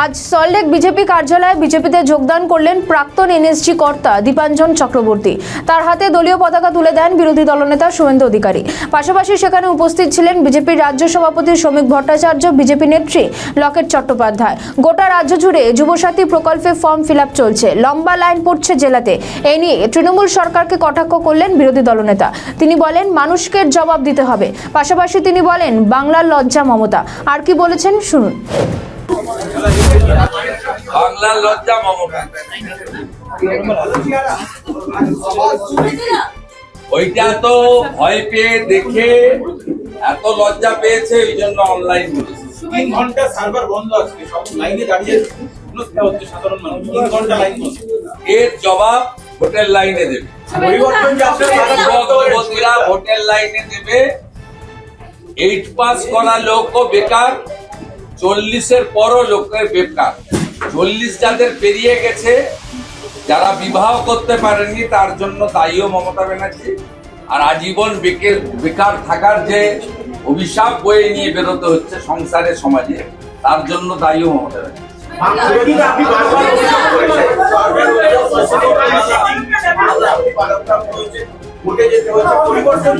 আজ সল্টলেক বিজেপি কার্যালয়ে বিজেপিতে যোগদান করলেন প্রাক্তন এনএসজি কর্তা দীপাঞ্জন চক্রবর্তী। তার হাতে দলীয় পতাকা তুলে দেন বিরোধী দলনেতা শুভেন্দু অধিকারী। পাশাপাশি সেখানে উপস্থিত ছিলেন বিজেপির রাজ্য সভাপতি শ্রমিক ভট্টাচার্য, বিজেপি নেত্রী লকেট চট্টোপাধ্যায়। গোটা রাজ্য জুড়ে যুবসাথী প্রকল্পে ফর্ম ফিল চলছে। লম্বা লাইন পড়ছে জেলাতে। এ নিয়ে তৃণমূল সরকারকে কটাক্ষ করলেন বিরোধী দলনেতা। তিনি বলেন, মানুষকে জবাব দিতে হবে। পাশাপাশি তিনি বলেন, বাংলার লজ্জা মমতা। আর কি বলেছেন শুনুন। বাংলার লজ্জা মমতা ওইটা তো ভয় পেয়ে দেখে এত লজ্জা পেয়েছে ওই জন্য অনলাইন তিন ঘণ্টা সার্ভার বন্ধ আজকে সব লাইনে দাঁড়িয়ে সাধারণ মানুষ। তিন ঘণ্টা লাইন এর জবাব হোটেল লাইনে দেবে। পরিবর্তন হোটেল লাইনে দেবে। এইট পাস করা লোকও বেকার। চল্লিশের পরও লোকের বেকার। চল্লিশ যাদের পেরিয়ে গেছে, যারা বিবাহ করতে পারেননি, তার জন্য দায়ীও মমতা ব্যানার্জি। আর আজীবন বেকের, বেকার থাকার যে অভিশাপ বয়ে নিয়ে বেরোতে হচ্ছে সংসারের সমাজে, তার জন্য দায়ীও মমতা ব্যানার্জি। পরিবর্তন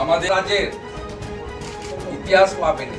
আমাদের রাজ্যের ইতিহাস পাবেনি।